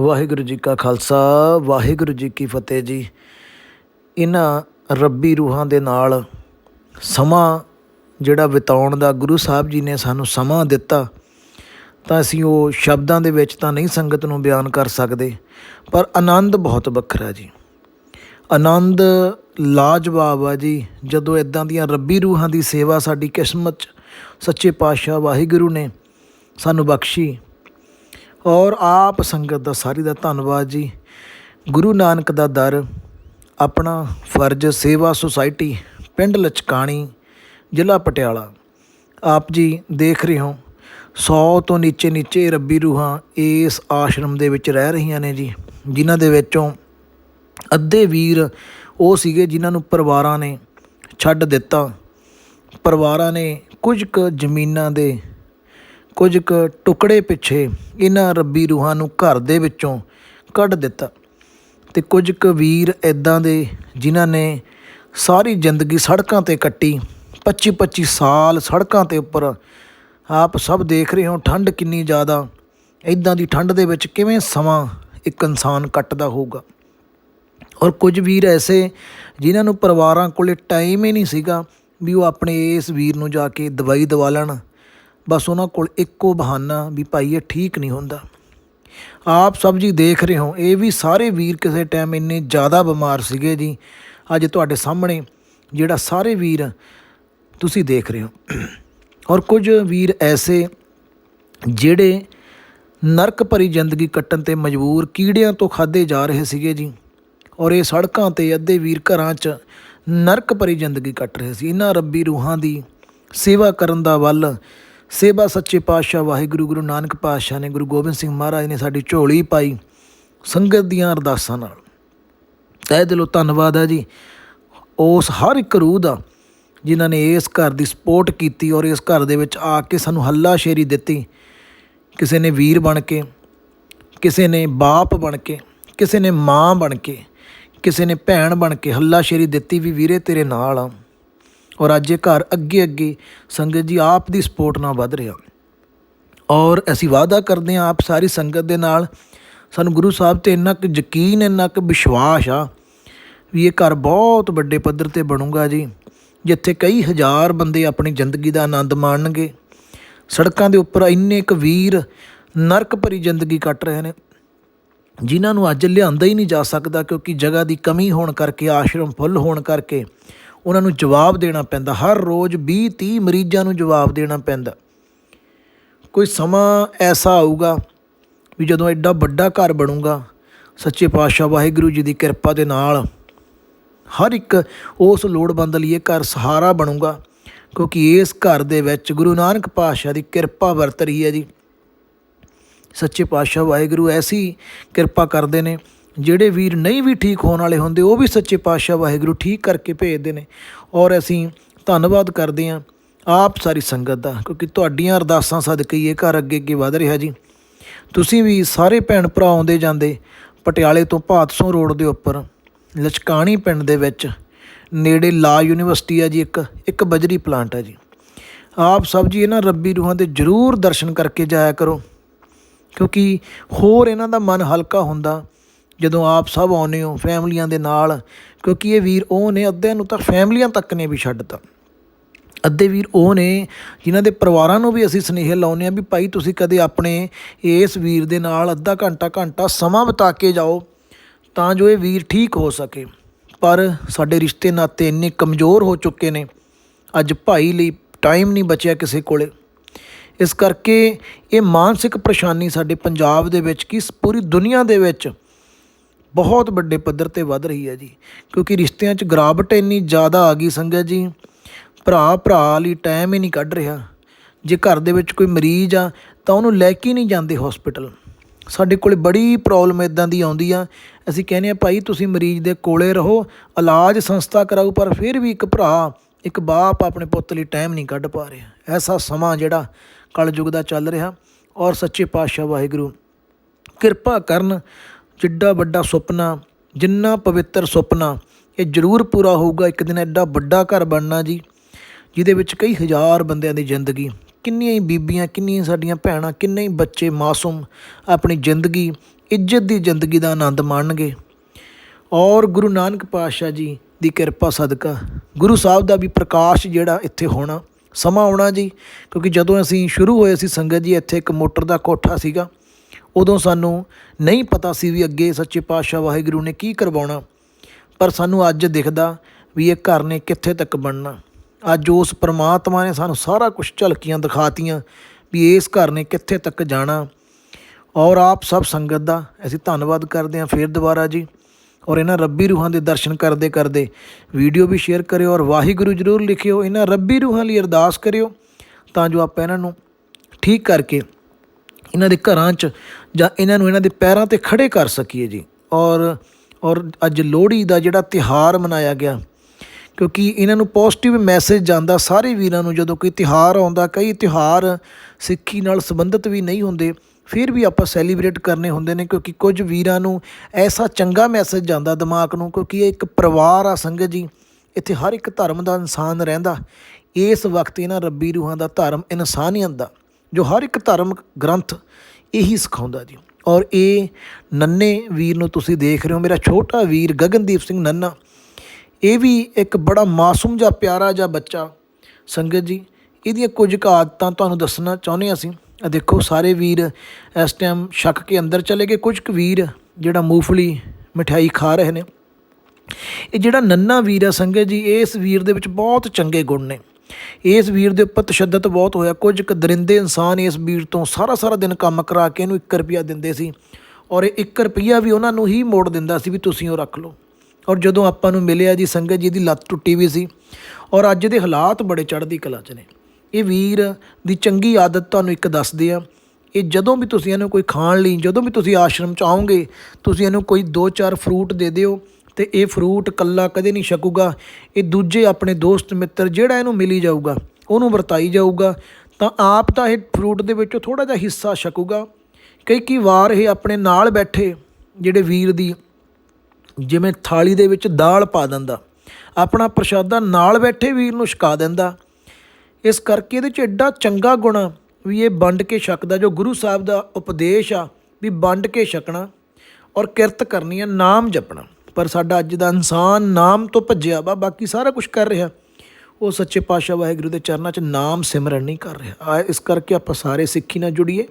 ਵਾਹਿਗੁਰੂ ਜੀ ਕਾ ਖਾਲਸਾ, ਵਾਹਿਗੁਰੂ ਜੀ ਕੀ ਫਤਿਹ ਜੀ। ਇਹਨਾਂ ਰੱਬੀ ਰੂਹਾਂ ਦੇ ਨਾਲ ਸਮਾਂ ਜਿਹੜਾ ਬਿਤਾਉਣ ਦਾ ਗੁਰੂ ਸਾਹਿਬ ਜੀ ਨੇ ਸਾਨੂੰ ਸਮਾਂ ਦਿੱਤਾ, ਤਾਂ ਅਸੀਂ ਉਹ ਸ਼ਬਦਾਂ ਦੇ ਵਿੱਚ ਤਾਂ ਨਹੀਂ ਸੰਗਤ ਨੂੰ ਬਿਆਨ ਕਰ ਸਕਦੇ, ਪਰ ਆਨੰਦ ਬਹੁਤ ਵੱਖਰਾ ਜੀ। ਆਨੰਦ ਲਾਜਵਾਬ ਆ ਜੀ, ਜਦੋਂ ਇਦਾਂ ਦੀਆਂ ਰੱਬੀ ਰੂਹਾਂ ਦੀ ਸੇਵਾ ਸਾਡੀ ਕਿਸਮਤ 'ਚ, ਸੱਚੇ ਪਾਤਸ਼ਾਹ ਵਾਹਿਗੁਰੂ ਨੇ ਸਾਨੂੰ ਬਖਸ਼ੀ ਔਰ ਆਪ ਸੰਗਤ ਦਾ ਸਾਰੀ ਦਾ ਧੰਨਵਾਦ ਜੀ। ਗੁਰੂ ਨਾਨਕ ਦਾ ਦਰ, ਆਪਣਾ ਫਰਜ਼ ਸੇਵਾ ਸੁਸਾਇਟੀ ਪਿੰਡ ਲਚਕਾਣੀ, ਜ਼ਿਲ੍ਹਾ ਪਟਿਆਲਾ। ਆਪ ਜੀ ਦੇਖ ਰਹੇ ਹੋ 100 ਤੋਂ ਨੀਚੇ ਨੀਚੇ ਰੱਬੀ ਰੂਹਾਂ ਇਸ ਆਸ਼ਰਮ ਦੇ ਵਿੱਚ ਰਹਿ ਰਹੀਆਂ ਨੇ ਜੀ, ਜਿਨ੍ਹਾਂ ਦੇ ਵਿੱਚੋਂ ਅੱਧੇ ਵੀਰ ਉਹ ਸੀਗੇ ਜਿਨ੍ਹਾਂ ਨੂੰ ਪਰਿਵਾਰਾਂ ਨੇ ਛੱਡ ਦਿੱਤਾ। ਪਰਿਵਾਰਾਂ ਨੇ ਕੁਝ ਕੁ ਜ਼ਮੀਨਾਂ ਦੇ ਕੁਝ ਕੁ ਟੁਕੜੇ ਪਿੱਛੇ ਇਹਨਾਂ ਰੱਬੀ ਰੂਹਾਂ ਨੂੰ ਘਰ ਦੇ ਵਿੱਚੋਂ ਕੱਢ ਦਿੱਤਾ ਤੇ ਕੁਝ ਕੁ ਵੀਰ ਇਦਾਂ ਦੇ ਜਿਨ੍ਹਾਂ ਨੇ ਸਾਰੀ ਜ਼ਿੰਦਗੀ ਸੜਕਾਂ ਤੇ ਕੱਟੀ 25 25 ਸਾਲ ਸੜਕਾਂ ਤੇ ਉੱਪਰ ਆਪ ਸਭ ਦੇਖ ਰਹੇ ਹੋ, ਠੰਡ ਕਿੰਨੀ ਜ਼ਿਆਦਾ ਇਦਾਂ ਦੀ ਠੰਡ ਦੇ ਵਿੱਚ ਕਿਵੇਂ ਸਮਾਂ ਇੱਕ ਇਨਸਾਨ ਕੱਟਦਾ ਹੋਊਗਾ? ਔਰ ਕੁਝ ਵੀਰ ਐਸੇ ਜਿਨ੍ਹਾਂ ਨੂੰ ਪਰਿਵਾਰਾਂ ਕੋਲੇ ਟਾਈਮ ਹੀ ਨਹੀਂ ਸੀਗਾ ਵੀ ਉਹ ਆਪਣੇ ਇਸ ਵੀਰ ਨੂੰ ਜਾ ਕੇ ਦਵਾਈ ਦਵਾ ਲੈਣ ਬਸ ਉਹਨਾਂ ਕੋਲ ਇੱਕੋ ਬਹਾਨਾ ਵੀ ਭਾਈ ਇਹ ਠੀਕ ਨਹੀਂ ਹੁੰਦਾ। ਆਪ ਸਭ ਜੀ ਦੇਖ ਰਹੇ ਹੋ, ਇਹ ਵੀ ਸਾਰੇ ਵੀਰ ਕਿਸੇ ਟਾਈਮ ਇੰਨੇ ਜ਼ਿਆਦਾ ਬਿਮਾਰ ਸੀਗੇ ਜੀ। ਅੱਜ ਤੁਹਾਡੇ ਸਾਹਮਣੇ ਜਿਹੜਾ ਸਾਰੇ ਵੀਰ ਤੁਸੀਂ ਦੇਖ ਰਹੇ ਹੋ। ਔਰ ਕੁਝ ਵੀਰ ਐਸੇ ਜਿਹੜੇ ਨਰਕ ਭਰੀ ਜ਼ਿੰਦਗੀ ਕੱਟਣ ਤੇ ਮਜਬੂਰ ਕੀੜਿਆਂ ਤੋਂ ਖਾਦੇ ਜਾ ਰਹੇ ਸੀਗੇ ਜੀ। ਔਰ ਇਹ ਸੜਕਾਂ ਤੇ ਅੱਧੇ ਵੀਰ ਘਰਾਂ 'ਚ ਨਰਕ ਭਰੀ ਜ਼ਿੰਦਗੀ ਕੱਟ ਰਹੇ ਸੀ। ਇਹਨਾਂ ਰੱਬੀ ਰੂਹਾਂ ਦੀ ਸੇਵਾ ਕਰਨ ਦਾ ਵੱਲ ਸੇਵਾ ਸੱਚੇ ਪਾਤਸ਼ਾਹ ਵਾਹਿਗੁਰੂ, ਗੁਰੂ ਨਾਨਕ ਪਾਤਸ਼ਾਹ ਨੇ ਗੁਰੂ ਗੋਬਿੰਦ ਸਿੰਘ ਮਹਾਰਾਜ ਨੇ ਸਾਡੀ ਝੋਲੀ ਪਾਈ ਸੰਗਤ ਦੀਆਂ ਅਰਦਾਸਾਂ ਨਾਲ। ਤਹਿ ਦਿਲੋਂ ਧੰਨਵਾਦ ਹੈ ਜੀ। ਉਸ ਹਰ ਇੱਕ ਰੂਹ ਦਾ ਜਿਨ੍ਹਾਂ ਨੇ ਇਸ ਘਰ ਦੀ ਸਪੋਰਟ ਕੀਤੀ ਔਰ ਇਸ ਘਰ ਦੇ ਵਿੱਚ ਆ ਕੇ ਸਾਨੂੰ ਹੱਲਾ ਸ਼ੇਰੀ ਦਿੱਤੀ। ਕਿਸੇ ਨੇ ਵੀਰ ਬਣ ਕੇ, ਕਿਸੇ ਨੇ ਬਾਪ ਬਣ ਕੇ, ਕਿਸੇ ਨੇ ਮਾਂ ਬਣ ਕੇ, ਕਿਸੇ ਨੇ ਭੈਣ ਬਣ ਕੇ ਹੱਲਾਸ਼ੇਰੀ ਦਿੱਤੀ ਵੀ ਵੀਰੇ ਤੇਰੇ ਨਾਲ ਆ। ਔਰ ਅੱਜ ਇਹ ਘਰ ਅੱਗੇ ਅੱਗੇ ਸੰਗਤ ਜੀ ਆਪ ਦੀ ਸਪੋਰਟ ਨਾਲ ਵੱਧ ਰਿਹਾ। ਔਰ ਅਸੀਂ ਵਾਅਦਾ ਕਰਦੇ ਹਾਂ ਆਪ ਸਾਰੀ ਸੰਗਤ ਦੇ ਨਾਲ। ਸਾਨੂੰ ਗੁਰੂ ਸਾਹਿਬ ਤੇ ਇੰਨਾ ਕੁ ਯਕੀਨ, ਇੰਨਾ ਕੁ ਵਿਸ਼ਵਾਸ ਆ ਵੀ ਇਹ ਘਰ ਬਹੁਤ ਵੱਡੇ ਪੱਧਰ ਤੇ ਬਣੂਗਾ ਜੀ, ਜਿੱਥੇ ਕਈ ਹਜ਼ਾਰ ਬੰਦੇ ਆਪਣੀ ਜ਼ਿੰਦਗੀ ਦਾ ਆਨੰਦ ਮਾਣਨਗੇ। ਸੜਕਾਂ ਦੇ ਉੱਪਰ ਇੰਨੇ ਕੁ ਵੀਰ ਨਰਕ ਭਰੀ ਜ਼ਿੰਦਗੀ ਕੱਟ ਰਹੇ ਨੇ, ਜਿਨ੍ਹਾਂ ਨੂੰ ਅੱਜ ਲਿਆਂਦਾ ਹੀ ਨਹੀਂ ਜਾ ਸਕਦਾ ਕਿਉਂਕਿ ਜਗ੍ਹਾ ਦੀ ਕਮੀ ਹੋਣ ਕਰਕੇ, ਆਸ਼ਰਮ ਫੁੱਲ ਹੋਣ ਕਰਕੇ ਉਹਨਾਂ ਨੂੰ ਜਵਾਬ ਦੇਣਾ ਪੈਂਦਾ। ਹਰ ਰੋਜ਼ 20 30 ਮਰੀਜ਼ਾਂ ਨੂੰ ਜਵਾਬ ਦੇਣਾ ਪੈਂਦਾ। ਕੋਈ ਸਮਾਂ ਐਸਾ ਆਊਗਾ ਵੀ ਜਦੋਂ ਐਡਾ ਵੱਡਾ ਘਰ ਬਣੂਗਾ, ਸੱਚੇ ਪਾਤਸ਼ਾਹ ਵਾਹਿਗੁਰੂ ਜੀ ਦੀ ਕਿਰਪਾ ਦੇ ਨਾਲ ਹਰ ਇੱਕ ਉਸ ਲੋੜਵੰਦ ਲਈ ਇਹ ਘਰ ਸਹਾਰਾ ਬਣੂਗਾ, ਕਿਉਂਕਿ ਇਸ ਘਰ ਦੇ ਵਿੱਚ ਗੁਰੂ ਨਾਨਕ ਪਾਤਸ਼ਾਹ ਦੀ ਕਿਰਪਾ ਵਰਤ ਰਹੀ ਹੈ ਜੀ। ਸੱਚੇ ਪਾਤਸ਼ਾਹ ਵਾਹਿਗੁਰੂ ਐਸੀ ਕਿਰਪਾ ਕਰਦੇ ਨੇ ਜਿਹੜੇ ਵੀਰ ਨਹੀਂ ਵੀ ਠੀਕ ਹੋਣ ਵਾਲੇ ਹੁੰਦੇ, ਉਹ ਵੀ ਸੱਚੇ ਪਾਤਸ਼ਾਹ ਵਾਹਿਗੁਰੂ ਠੀਕ ਕਰਕੇ ਭੇਜਦੇ ਨੇ। ਔਰ ਅਸੀਂ ਧੰਨਵਾਦ ਕਰਦੇ ਹਾਂ ਆਪ ਸਾਰੀ ਸੰਗਤ ਦਾ, ਕਿਉਂਕਿ ਤੁਹਾਡੀਆਂ ਅਰਦਾਸਾਂ ਸਦਕੇ ਹੀ ਇਹ ਘਰ ਅੱਗੇ ਅੱਗੇ ਵਧ ਰਿਹਾ ਜੀ। ਤੁਸੀਂ ਵੀ ਸਾਰੇ ਭੈਣ ਭਰਾ ਆਉਂਦੇ ਜਾਂਦੇ, ਪਟਿਆਲੇ ਤੋਂ ਭਾਤਸੋਂ ਰੋਡ ਦੇ ਉੱਪਰ, ਲਚਕਾਣੀ ਪਿੰਡ ਦੇ ਵਿੱਚ, ਨੇੜੇ ਲਾ ਯੂਨੀਵਰਸਿਟੀ ਆ ਜੀ ਇੱਕ ਇੱਕ ਬਜਰੀ ਪਲਾਂਟ ਆ ਜੀ। ਆਪ ਸਭ ਜੀ ਇਹਨਾਂ ਰੱਬੀ ਰੂਹਾਂ ਦੇ ਜ਼ਰੂਰ ਦਰਸ਼ਨ ਕਰਕੇ ਜਾਇਆ ਕਰੋ, ਕਿਉਂਕਿ ਹੋਰ ਇਹਨਾਂ ਦਾ ਮਨ ਹਲਕਾ ਹੁੰਦਾ ਜਦੋਂ ਆਪ ਸਭ ਆਉਂਦੇ ਹੋ ਫੈਮਲੀਆਂ ਦੇ ਨਾਲ, ਕਿਉਂਕਿ ਇਹ ਵੀਰ ਉਹ ਨੇ ਅੱਧਿਆਂ ਨੂੰ ਤਾਂ ਫੈਮਲੀਆਂ ਤੱਕ ਨੇ ਵੀ ਛੱਡਤਾ। ਅੱਧੇ ਵੀਰ ਉਹ ਨੇ ਜਿਨ੍ਹਾਂ ਦੇ ਪਰਿਵਾਰਾਂ ਨੂੰ ਵੀ ਅਸੀਂ ਸਨੇਹ ਲਾਉਂਦੇ ਆ ਵੀ ਭਾਈ ਤੁਸੀਂ ਕਦੇ ਆਪਣੇ ਇਸ ਵੀਰ ਦੇ ਨਾਲ ਅੱਧਾ ਘੰਟਾ ਘੰਟਾ ਸਮਾਂ ਬਿਤਾ ਕੇ ਜਾਓ ਤਾਂ ਜੋ ਇਹ ਵੀਰ ਠੀਕ ਹੋ ਸਕੇ। ਪਰ ਸਾਡੇ ਰਿਸ਼ਤੇ ਨਾਤੇ ਇੰਨੇ ਕਮਜ਼ੋਰ ਹੋ ਚੁੱਕੇ ਨੇ। ਅੱਜ ਭਾਈ ਲਈ ਟਾਈਮ ਨਹੀਂ ਬਚਿਆ ਕਿਸੇ ਕੋਲੇ। ਇਸ ਕਰਕੇ ਇਹ ਮਾਨਸਿਕ ਪਰੇਸ਼ਾਨੀ ਸਾਡੇ ਪੰਜਾਬ ਦੇ ਵਿੱਚ ਕੀ, ਪੂਰੀ ਦੁਨੀਆ ਦੇ ਵਿੱਚ ਬਹੁਤ ਵੱਡੇ ਪੱਧਰ ਤੇ ਵੱਧ ਰਹੀ ਹੈ ਜੀ, ਕਿਉਂਕਿ ਰਿਸ਼ਤਿਆਂ 'ਚ ਗਰਾਵਟ ਇੰਨੀ ਜ਼ਿਆਦਾ ਆ ਗਈ ਸੰਗਤ ਜੀ। ਭਰਾ ਭਰਾ ਲਈ ਟਾਈਮ ਹੀ ਨਹੀਂ ਕੱਢ ਰਿਹਾ। ਜੇ ਘਰ ਦੇ ਵਿੱਚ ਕੋਈ ਮਰੀਜ਼ ਆ, ਤਾਂ ਉਹਨੂੰ ਲੈ ਕੇ ਨਹੀਂ ਜਾਂਦੇ ਹਸਪੀਟਲ ਸਾਡੇ ਕੋਲੇ ਬੜੀ ਪ੍ਰੋਬਲਮ ਇਦਾਂ ਦੀ ਆਉਂਦੀ ਆ। ਅਸੀਂ ਕਹਿੰਦੇ ਆ, ਭਾਈ, ਤੁਸੀਂ ਮਰੀਜ਼ ਦੇ ਕੋਲੇ ਰਹੋ, ਇਲਾਜ ਸੰਸਥਾ ਕਰਾਓ ਪਰ ਫਿਰ ਵੀ ਇੱਕ ਭਰਾ, ਇੱਕ ਬਾਪ ਆਪਣੇ ਪੁੱਤ ਲਈ ਟਾਈਮ ਨਹੀਂ ਕੱਢ ਪਾ ਰਿਹਾ। ਐਸਾ ਸਮਾਂ ਜਿਹੜਾ ਕਲਯੁਗ ਦਾ ਚੱਲ ਰਿਹਾ। ਔਰ ਸੱਚੇ ਪਾਤਸ਼ਾਹ ਵਾਹਿਗੁਰੂ, ਕਿਰਪਾ ਕਰਨ ਜਿੱਡਾ ਵੱਡਾ ਸੁਪਨਾ, ਜਿੰਨਾ ਪਵਿੱਤਰ ਸੁਪਨਾ, ਇਹ ਜ਼ਰੂਰ ਪੂਰਾ ਹੋਊਗਾ ਇੱਕ ਦਿਨ ਐਡਾ ਵੱਡਾ ਘਰ ਬਣਨਾ ਜੀ, ਜਿਹਦੇ ਵਿੱਚ ਕਈ ਹਜ਼ਾਰ ਬੰਦਿਆਂ ਦੀ ਜ਼ਿੰਦਗੀ, ਕਿੰਨੀਆਂ ਹੀ ਬੀਬੀਆਂ, ਕਿੰਨੀਆਂ ਸਾਡੀਆਂ ਭੈਣਾਂ, ਕਿੰਨੇ ਹੀ ਬੱਚੇ ਮਾਸੂਮ ਆਪਣੀ ਜ਼ਿੰਦਗੀ, ਇੱਜ਼ਤ ਦੀ ਜ਼ਿੰਦਗੀ ਦਾ ਆਨੰਦ ਮਾਣਨਗੇ। ਔਰ ਗੁਰੂ ਨਾਨਕ ਪਾਤਸ਼ਾਹ ਜੀ ਦੀ ਕਿਰਪਾ ਸਦਕਾ, ਗੁਰੂ ਸਾਹਿਬ ਦਾ ਵੀ ਪ੍ਰਕਾਸ਼ ਜਿਹੜਾ ਇੱਥੇ ਹੋਣਾ, ਸਮਾਂ ਆਉਣਾ ਜੀ, ਕਿਉਂਕਿ ਜਦੋਂ ਅਸੀਂ ਸ਼ੁਰੂ ਹੋਏ ਸੀ ਸੰਗਤ ਜੀ, ਇੱਥੇ ਇੱਕ ਮੋਟਰ ਦਾ ਕੋਠਾ ਸੀਗਾ ਉਦੋਂ ਸਾਨੂੰ ਨਹੀਂ ਪਤਾ ਸੀ ਵੀ ਅੱਗੇ ਸੱਚੇ ਪਾਤਸ਼ਾਹ ਵਾਹਿਗੁਰੂ ਨੇ ਕੀ ਕਰਵਾਉਣਾ। ਪਰ ਸਾਨੂੰ ਅੱਜ ਦਿਖਦਾ ਵੀ ਇਹ ਘਰ ਨੇ ਕਿੱਥੇ ਤੱਕ ਬਣਨਾ। ਅੱਜ ਉਸ ਪ੍ਰਮਾਤਮਾ ਨੇ ਸਾਨੂੰ ਸਾਰਾ ਕੁਝ ਝਲਕੀਆਂ ਦਿਖਾਤੀਆਂ ਵੀ ਇਸ ਘਰ ਨੇ ਕਿੱਥੇ ਤੱਕ ਜਾਣਾ। ਔਰ ਆਪ ਸਭ ਸੰਗਤ ਦਾ ਅਸੀਂ ਧੰਨਵਾਦ ਕਰਦੇ ਹਾਂ ਫੇਰ ਦੁਬਾਰਾ ਜੀ। ਔਰ ਇਹਨਾਂ ਰੱਬੀ ਰੂਹਾਂ ਦੇ ਦਰਸ਼ਨ ਕਰਦੇ ਕਰਦੇ ਵੀਡੀਓ ਵੀ ਸ਼ੇਅਰ ਕਰਿਓ ਔਰ ਵਾਹਿਗੁਰੂ ਜ਼ਰੂਰ ਲਿਖਿਓ। ਇਹਨਾਂ ਰੱਬੀ ਰੂਹਾਂ ਲਈ ਅਰਦਾਸ ਕਰਿਓ ਤਾਂ ਜੋ ਆਪਾਂ ਇਹਨਾਂ ਨੂੰ ਠੀਕ ਕਰਕੇ ਇਹਨਾਂ ਦੇ ਘਰਾਂ 'ਚ ਜਾਂ ਇਹਨਾਂ ਨੂੰ ਇਹਨਾਂ ਦੇ ਪੈਰਾਂ ਤੇ ਖੜੇ ਕਰ ਸਕੀਏ ਜੀ। ਔਰ ਔਰ ਅੱਜ ਲੋਹੜੀ ਦਾ ਜਿਹੜਾ ਤਿਹਾਰ ਮਨਾਇਆ ਗਿਆ, ਕਿਉਂਕਿ ਇਹਨਾਂ ਨੂੰ ਪੋਜ਼ਿਟਿਵ ਮੈਸੇਜ ਜਾਂਦਾ ਸਾਰੇ ਵੀਰਾਂ ਨੂੰ ਜਦੋਂ ਕੋਈ ਤਿਹਾਰ ਆਉਂਦਾ, ਕਈ ਤਿਹਾਰ ਸਿੱਖੀ ਨਾਲ ਸੰਬੰਧਿਤ ਵੀ ਨਹੀਂ ਹੁੰਦੇ, ਫਿਰ ਵੀ ਆਪਾਂ ਸੈਲੀਬ੍ਰੇਟ ਕਰਨੇ ਹੁੰਦੇ ਨੇ, ਕਿਉਂਕਿ ਕੁਝ ਵੀਰਾਂ ਨੂੰ ਐਸਾ ਚੰਗਾ ਮੈਸੇਜ ਜਾਂਦਾ ਦਿਮਾਗ ਨੂੰ, ਕਿਉਂਕਿ ਇਹ ਇੱਕ ਪਰਿਵਾਰ ਆ ਸੰਗਤ ਜੀ। ਇੱਥੇ ਹਰ ਇੱਕ ਧਰਮ ਦਾ ਇਨਸਾਨ ਰਹਿੰਦਾ, ਇਸ ਵਕਤ ਇਹਨਾਂ ਰੱਬੀ ਰੂਹਾਂ ਦਾ ਧਰਮ ਇਨਸਾਨੀਅਤ ਦਾ। ਜੋ ਹਰ ਇੱਕ ਧਾਰਮਿਕ ਗ੍ਰੰਥ ਇਹੀ ਸਿਖਾਉਂਦਾ ਜੀ। ਔਰ ਇਹ ਨੰਨੇ ਵੀਰ ਨੂੰ ਤੁਸੀਂ ਦੇਖ ਰਹੇ ਹੋ, ਮੇਰਾ ਛੋਟਾ ਵੀਰ ਗਗਨਦੀਪ ਸਿੰਘ ਨੰਨਾ, ਇਹ ਵੀ ਇੱਕ ਬੜਾ ਮਾਸੂਮ ਜਿਹਾ ਪਿਆਰਾ ਜਿਹਾ ਬੱਚਾ ਸੰਗਤ ਜੀ। ਇਹਦੀਆਂ ਕੁਝ ਕੁ ਆਦਤਾਂ ਤੁਹਾਨੂੰ ਦੱਸਣਾ ਚਾਹੁੰਦੇ ਹਾਂ ਅਸੀਂ। ਆ ਦੇਖੋ, ਸਾਰੇ ਵੀਰ ਇਸ ਟਾਈਮ ਛੱਕ ਕੇ ਅੰਦਰ ਚਲੇ ਗਏ। ਕੁਝ ਕੁ ਵੀਰ ਜਿਹੜਾ ਮੂੰਗਫਲੀ ਮਠਿਆਈ ਖਾ ਰਹੇ ਨੇ। ਇਹ ਜਿਹੜਾ ਨੰਨਾ ਵੀਰ ਆ ਸੰਗਤ ਜੀ ਇਸ ਵੀਰ ਦੇ ਵਿੱਚ ਬਹੁਤ ਚੰਗੇ ਗੁਣ ਨੇ। ਇਸ ਵੀਰ ਦੇ ਉੱਪਰ ਤਸ਼ੱਦਦ ਬਹੁਤ ਹੋਇਆ। ਕੁਝ ਕੁ ਦਰਿੰਦੇ ਇਨਸਾਨ ਇਸ ਵੀਰ ਤੋਂ ਸਾਰਾ ਸਾਰਾ ਦਿਨ ਕੰਮ ਕਰਾ ਕੇ ਇਹਨੂੰ 1 ਰੁਪਿਆ ਦਿੰਦੇ ਸੀ ਔਰ ਇਹ 1 ਰੁਪਿਆ ਵੀ ਉਹਨਾਂ ਨੂੰ ਹੀ ਮੋੜ ਦਿੰਦਾ ਸੀ ਵੀ ਤੁਸੀਂ ਉਹ ਰੱਖ ਲਓ। ਔਰ ਜਦੋਂ ਆਪਾਂ ਨੂੰ ਮਿਲਿਆ ਜੀ ਸੰਗਤ ਜੀ ਦੀ ਲੱਤ ਟੁੱਟੀ ਵੀ ਸੀ ਔਰ ਅੱਜ ਦੇ ਹਾਲਾਤ ਬੜੇ ਚੜ੍ਹਦੀ ਕਲਾ 'ਚ ਨੇ। ਇਹ ਵੀਰ ਦੀ ਚੰਗੀ ਆਦਤ ਤੁਹਾਨੂੰ ਇੱਕ ਦੱਸਦੇ ਆ, ਇਹ ਜਦੋਂ ਵੀ ਤੁਸੀਂ ਇਹਨੂੰ ਕੋਈ ਖਾਣ ਲਈ, ਜਦੋਂ ਵੀ ਤੁਸੀਂ ਆਸ਼ਰਮ ਚ ਆਓਗੇ, ਤੁਸੀਂ ਇਹਨੂੰ ਕੋਈ 2-4 ਫਰੂਟ ਦੇ ਦਿਓ ਤੇ ਇਹ ਫਰੂਟ ਕੱਲਾ ਕਦੇ ਨਹੀਂ ਛਕੂਗਾ। ਇਹ ਦੂਜੇ ਆਪਣੇ ਦੋਸਤ ਮਿੱਤਰ ਜਿਹੜਾ ਇਹਨੂੰ ਮਿਲੀ ਜਾਊਗਾ, ਉਹਨੂੰ ਵਰਤਾਈ ਜਾਊਗਾ। ਤਾਂ ਆਪ ਤਾਂ ਇਹ ਫਰੂਟ ਦੇ ਵਿੱਚੋਂ ਥੋੜਾ ਜਿਹਾ ਹਿੱਸਾ ਛਕੂਗਾ। ਕਈ ਕਈ ਵਾਰ ਇਹ ਆਪਣੇ ਨਾਲ ਬੈਠੇ ਜਿਹੜੇ ਵੀਰ ਦੀ ਜਿਵੇਂ ਥਾਲੀ ਦੇ ਵਿੱਚ ਦਾਲ ਪਾ ਦਿੰਦਾ, ਆਪਣਾ ਪ੍ਰਸ਼ਾਦਾ ਨਾਲ ਬੈਠੇ ਵੀਰ ਨੂੰ ਛਕਾ ਦਿੰਦਾ। ਇਸ ਕਰਕੇ ਇਹਦੇ 'ਚ ਐਡਾ ਚੰਗਾ ਗੁਣ ਵੀ ਇਹ ਵੰਡ ਕੇ ਛਕਦਾ, ਜੋ ਗੁਰੂ ਸਾਹਿਬ ਦਾ ਉਪਦੇਸ਼ ਆ ਵੀ ਵੰਡ ਕੇ ਛਕਣਾ ਔਰ ਕਿਰਤ ਕਰਨੀ ਆ, ਨਾਮ ਜਪਣਾ। ਪਰ ਸਾਡਾ ਅੱਜ ਦਾ ਇਨਸਾਨ ਨਾਮ ਤੋਂ ਭੱਜਿਆ ਵਾ ਬਾਕੀ ਸਾਰਾ ਕੁਝ ਕਰ ਰਿਹਾ। ਉਹ ਸੱਚੇ ਪਾਤਸ਼ਾਹ ਵਾਹਿਗੁਰੂ ਦੇ ਚਰਨਾਂ 'ਚ ਨਾਮ ਸਿਮਰਨ ਨਹੀਂ ਕਰ ਰਿਹਾ। ਆ, ਇਸ ਕਰਕੇ ਆਪਾਂ ਸਾਰੇ ਸਿੱਖੀ ਨਾਲ ਜੁੜੀਏ।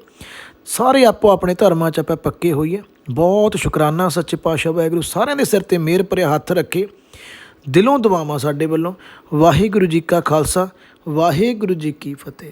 ਸਾਰੇ ਆਪੋ ਆਪਣੇ ਧਰਮਾਂ 'ਚ ਆਪਾਂ ਪੱਕੇ ਹੋਈਏ। ਬਹੁਤ ਸ਼ੁਕਰਾਨਾ ਸੱਚੇ ਪਾਤਸ਼ਾਹ ਵਾਹਿਗੁਰੂ, ਸਾਰਿਆਂ ਦੇ ਸਿਰ ਤੇ ਮਿਹਰ ਭਰਿਆ ਹੱਥ ਰੱਖੇ। ਦਿਲੋਂ ਦੁਆਵਾਂ ਸਾਡੇ ਵੱਲੋਂ। ਵਾਹਿਗੁਰੂ ਜੀ ਕਾ ਖਾਲਸਾ, ਵਾਹਿਗੁਰੂ ਜੀ ਕੀ ਫਤਿਹ।